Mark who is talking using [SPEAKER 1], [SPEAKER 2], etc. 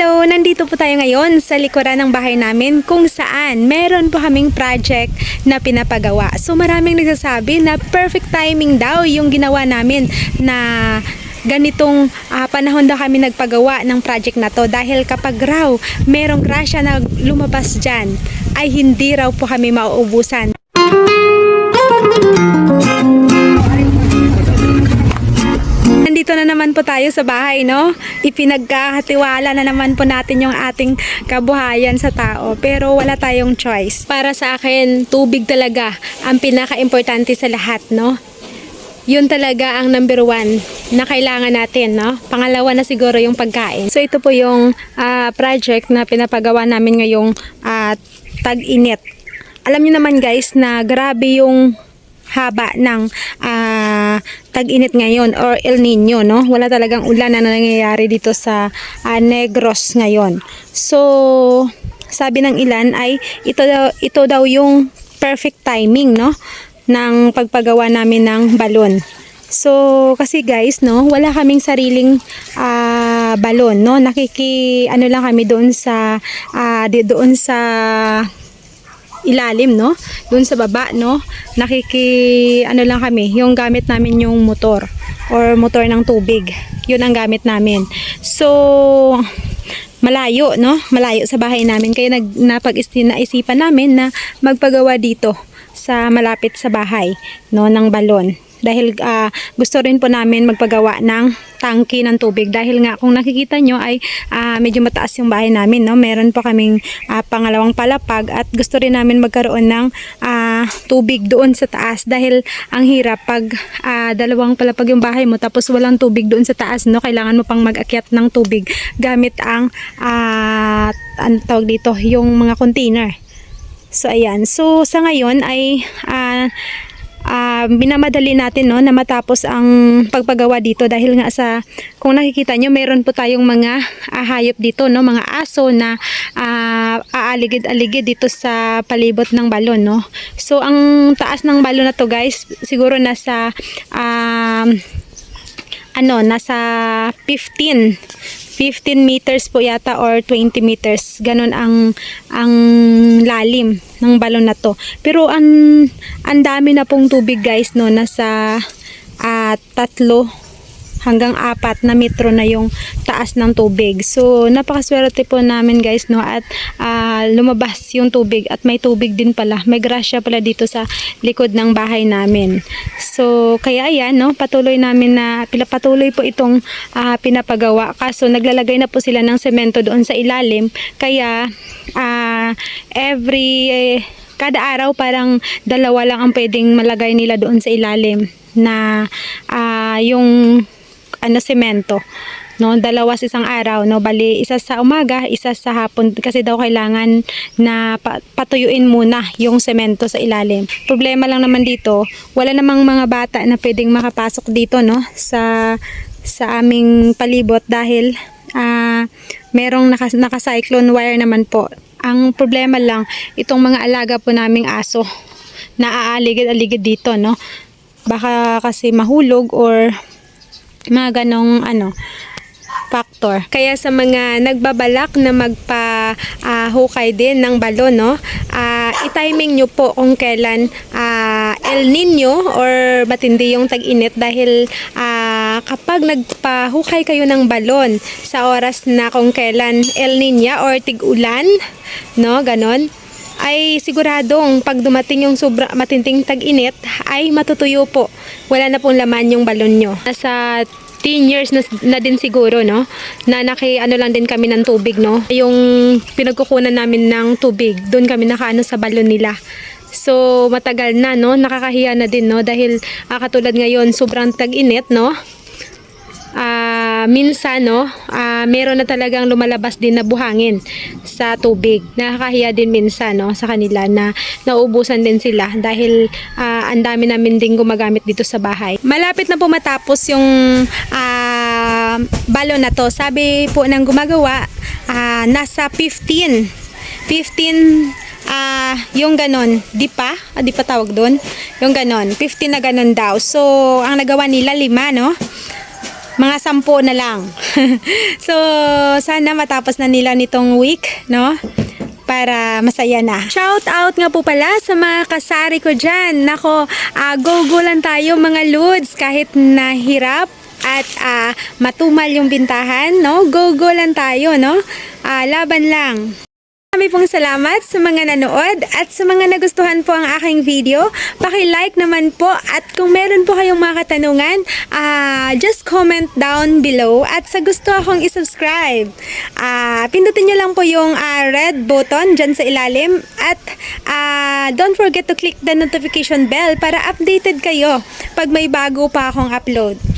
[SPEAKER 1] Hello! Nandito po tayo ngayon sa likuran ng bahay namin kung saan meron po kaming project na pinapagawa. So maraming nagsasabi na perfect timing daw yung ginawa namin na ganitong ah, panahon daw kami nagpagawa ng project na to dahil kapag raw merong grasya na lumabas dyan ay hindi raw po kami mauubusan. Nandito na naman po tayo sa bahay, no? Ipinagkakatiwala na naman po natin yung ating kabuhayan sa tao. Pero wala tayong choice. Para sa akin, tubig talaga ang pinaka-importante sa lahat, no? Yun talaga ang number one na kailangan natin, no? Pangalawa na siguro yung pagkain. So ito po yung ah, project na pinapagawa namin ngayong ah, tag-init. Alam niyo naman guys na grabe yung haba ng ah, tag-init ngayon or El Nino, no? Wala talagang ulan na nangyayari dito sa ah, Negros ngayon. So, sabi ng ilan ay ito daw, ito daw yung perfect timing, no? ng pagpagawa namin ng balon. So, kasi guys, no, wala kaming sariling ah, balon, no? Nakiki ano lang kami doon sa di, doon sa ilalim, no? Doon sa baba, no? Nakiki, ano lang kami, yung gamit namin yung motor or motor ng tubig. Yun ang gamit namin. So, malayo, no? Malayo sa bahay namin. Kaya nag, napag naisipan namin na magpagawa dito sa malapit sa bahay, no? Ng balon. Dahil ah, gusto rin po namin magpagawa ng tangki ng tubig. Dahil nga kung nakikita nyo ay ah, medyo mataas yung bahay namin no? Meron pa kaming ah, pangalawang palapag at gusto rin namin magkaroon ng ah, tubig doon sa taas. Dahil ang hirap pag ah, dalawang palapag yung bahay mo tapos walang tubig doon sa taas no? Kailangan mo pang mag-akyat ng tubig gamit ang ah, ano tawag dito? Yung mga container. So ayan. So sa ngayon ay ah ah, binamadali natin no na matapos ang pagpagawa dito dahil nga sa kung nakikita nyo meron po tayong mga ah, hayop dito no mga aso na ah, aaligid-aligid dito sa palibot ng balon no. So ang taas ng balon na to guys siguro nasa um, ano nasa 15 15 meters po yata or 20 meters. Ganon ang ang lalim ng balon na to. Pero ang ang dami na pong tubig guys no nasa ah, tatlo hanggang apat na metro na yung taas ng tubig. So, napakaswerte po namin guys, no? At ah, lumabas yung tubig at may tubig din pala. May grasya pala dito sa likod ng bahay namin. So, kaya ayan, no? Patuloy namin na, patuloy po itong ah, pinapagawa. Kaso, naglalagay na po sila ng semento doon sa ilalim. Kaya, ah, every... eh, kada araw parang dalawa lang ang pwedeng malagay nila doon sa ilalim na ah, yung ano semento no? Dalawa sa isang araw no? Bali isa sa umaga isa sa hapon kasi daw kailangan na pa- patuyuin muna yung semento sa ilalim. Problema lang naman dito wala namang mga bata na pwedeng makapasok dito no? Sa sa aming palibot dahil ah merong naka, naka-cyclone wire naman po. Ang problema lang itong mga alaga po naming aso na aaligid-aligid dito no? Baka kasi mahulog or mga ganong ano factor. Kaya sa mga nagbabalak na magpa ah, hukay din ng balon, no? ah, i-timing nyo po kung kailan ah, El Nino or matindi yung tag-init dahil ah, kapag nagpahukay kayo ng balon sa oras na kung kailan El Nina or tig-ulan, no? Ganon ay siguradong pag dumating yung sobra matinding tag-init ay matutuyo po. Wala na pong laman yung balon nyo. Nasa 10 years na, na din siguro, no? Na naki, ano lang din kami ng tubig, no? Yung pinagkukunan namin ng tubig, doon kami nakaano sa balon nila. So, matagal na, no? Nakakahiya na din, no? Dahil ah, katulad ngayon, sobrang tag-init, no? ah minsan no, ah, meron na talagang lumalabas din na buhangin sa tubig. Nakakahiya din minsan no sa kanila na nauubusan din sila dahil ah, ang dami namin din gumagamit dito sa bahay. Malapit na po matapos yung ah, balon na to. Sabi po ng gumagawa, ah, nasa 15. 15 ah yung ganon, di pa, ah, di pa tawag doon, yung ganon, 15 na ganon daw. So, ang nagawa nila lima, no? Mga sampo na lang. so, sana matapos na nila nitong week, no? para masaya na. Shout out nga po pala sa mga kasari ko dyan. Nako, ah, go-go lang tayo mga lods kahit nahirap at ah, matumal yung bintahan, no? Go-go lang tayo, no? Ah, laban lang. Marami pong salamat sa mga nanood at sa mga nagustuhan po ang aking video. Paki-like naman po at kung meron po kayong mga katanungan, ah, just comment down below at sa gusto akong isubscribe, ah, pindutin nyo lang po yung ah, red button dyan sa ilalim at ah, don't forget to click the notification bell para updated kayo pag may bago pa akong upload.